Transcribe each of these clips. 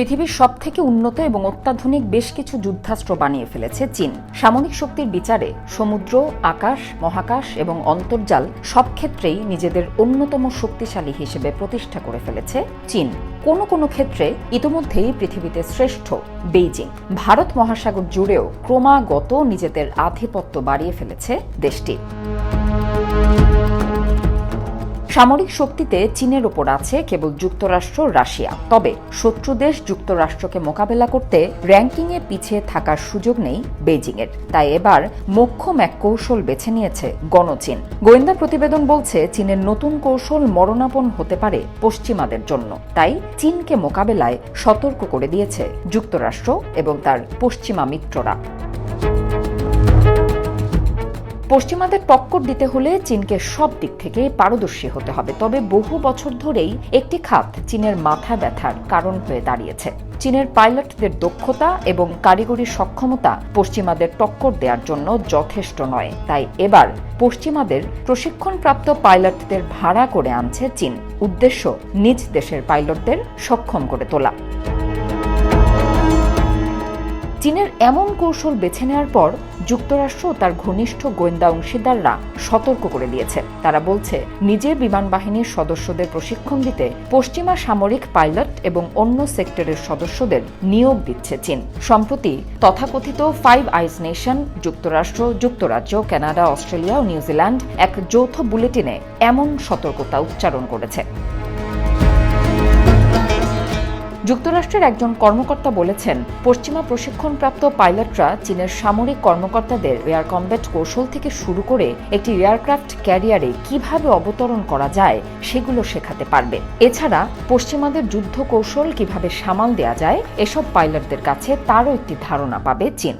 পৃথিবীর সব থেকে উন্নত এবং অত্যাধুনিক বেশ কিছু যুদ্ধাস্ত্র বানিয়ে ফেলেছে চীন। সামরিক শক্তির বিচারে সমুদ্র, আকাশ, মহাকাশ এবং অন্তর্জাল সব ক্ষেত্রেই নিজেদের অন্যতম শক্তিশালী হিসেবে প্রতিষ্ঠা করে ফেলেছে চীন। কোনো কোনো ক্ষেত্রে ইতোমধ্যেই পৃথিবীতে শ্রেষ্ঠ বেইজিং। ভারত মহাসাগর জুড়েও ক্রমাগত নিজেদের আধিপত্য বাড়িয়ে ফেলেছে দেশটি। সামরিক শক্তিতে চীনের ওপর আছে কেবল যুক্তরাষ্ট্র, রাশিয়া। তবে শত্রু দেশ যুক্তরাষ্ট্রকে মোকাবেলা করতে র্যাঙ্কিংয়ে পিছিয়ে থাকার সুযোগ নেই বেজিংয়ের তাই এবার মোক্ষম এক কৌশল বেছে নিয়েছে গণচীন। গোয়েন্দা প্রতিবেদন বলছে, চীনের নতুন কৌশল মরণাপন হতে পারে পশ্চিমাদের জন্য। তাই চীনকে মোকাবেলায় সতর্ক করে দিয়েছে যুক্তরাষ্ট্র এবং তার পশ্চিমা মিত্ররা। পশ্চিমাদের টক্কর দিতে হলে চীনকে সব দিক থেকে পারদর্শী হতে হবে। তবে বহু বছর ধরেই একটি খাত চীনের মাথা ব্যথার কারণ হয়ে দাঁড়িয়েছে। চীনের পাইলটদের দক্ষতা এবং কারিগরি সক্ষমতা পশ্চিমাদের টক্কর দেওয়ার জন্য যথেষ্ট নয়। তাই এবার পশ্চিমাদের প্রশিক্ষণপ্রাপ্ত পাইলটদের ভাড়া করে আনছে চীন। উদ্দেশ্য নিজ দেশের পাইলটদের সক্ষম করে তোলা। এমন কৌশল বেছে নেওয়ার পর যুক্তরাষ্ট্র তার ঘনিষ্ঠ গোয়েন্দা অংশীদাররা সতর্ক করে দিয়েছে। তারা বলছে, নিজের বিমান বাহিনীর সদস্যদের প্রশিক্ষণ দিতে পশ্চিমা সামরিক পাইলট এবং অন্য সেক্টরের সদস্যদের নিয়োগ দিচ্ছে চীন। সম্প্রতি তথাকথিত ফাইভ আইস নেশন, যুক্তরাষ্ট্র, যুক্তরাজ্য, কানাডা, অস্ট্রেলিয়া ও নিউজিল্যান্ড এক যৌথ বুলেটিনে এমন সতর্কতা উচ্চারণ করেছে। যুক্তরাষ্ট্রের একজন কর্মকর্তা বলেছেন, পশ্চিমা প্রশিক্ষণপ্রাপ্ত পাইলটরা চীনের সামরিক কর্মকর্তাদের এয়ার কমব্যাট কৌশল থেকে শুরু করে একটি এয়ারক্রাফট ক্যারিয়ারে কীভাবে অবতরণ করা যায় সেগুলো শেখাতে পারবে। এছাড়া, পশ্চিমাদের যুদ্ধ কৌশল কীভাবে সামাল দেয়া যায়, এসব পাইলটদের কাছে তারও একটি ধারণা পাবে চীন।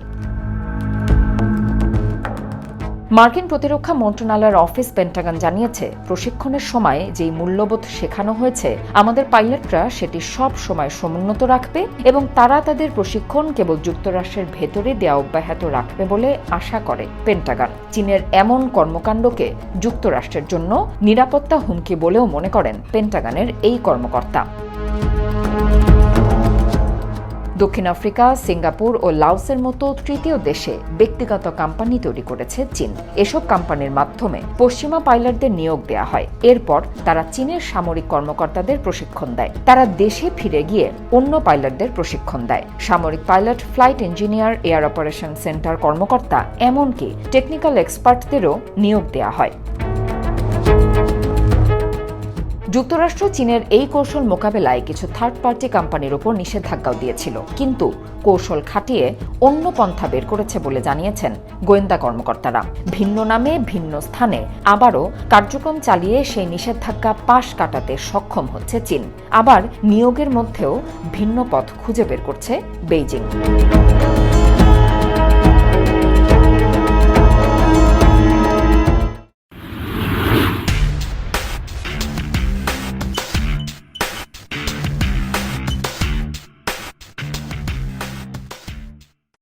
মার্কিন প্রতিরক্ষা মন্ত্রণালয়ের অফিস পেন্টাগন জানিয়েছে, প্রশিক্ষণের সময় যেই মূল্যবোধ শেখানো হয়েছে, আমাদের পাইলটরা সেটি সব সময় সমুন্নত রাখবে এবং তারা তাদের প্রশিক্ষণ কেবল যুক্তরাষ্ট্রের ভেতরে দেওয়া অব্যাহত রাখবে বলে আশা করে পেন্টাগন। চীনের এমন কর্মকাণ্ডকে যুক্তরাষ্ট্রের জন্য নিরাপত্তা হুমকি বলেও মনে করেন পেন্টাগনের এই কর্মকর্তা। দক্ষিণ আফ্রিকা, সিঙ্গাপুর ও লাওসের মতো তৃতীয় দেশে ব্যক্তিগত কোম্পানি তৈরি করেছে চীন। এসব কোম্পানির মাধ্যমে পশ্চিমা পাইলটদের নিয়োগ দেওয়া হয়। এরপর তারা চীনের সামরিক কর্মকর্তাদের প্রশিক্ষণ দেয়। তারা দেশে ফিরে গিয়ে অন্য পাইলটদের প্রশিক্ষণ দেয়। সামরিক pilot, flight engineer, air operation centre কর্মকর্তা, এমনকি টেকনিক্যাল এক্সপার্টদেরও নিয়োগ দেওয়া হয়। যুক্তরাষ্ট্র চীনের এই কৌশল মোকাবেলায় কিছু থার্ড পার্টি কোম্পানির ওপর নিষেধাজ্ঞাও দিয়েছিল। কিন্তু কৌশল খাটিয়ে অন্য পন্থা বের করেছে বলে জানিয়েছেন গোয়েন্দা কর্মকর্তারা। ভিন্ন নামে ভিন্ন স্থানে আবারও কার্যক্রম চালিয়ে সেই নিষেধাজ্ঞা পাশ কাটাতে সক্ষম হচ্ছে চীন। আবার নিয়োগের মধ্যেও ভিন্ন পথ খুঁজে বের করছে বেইজিং।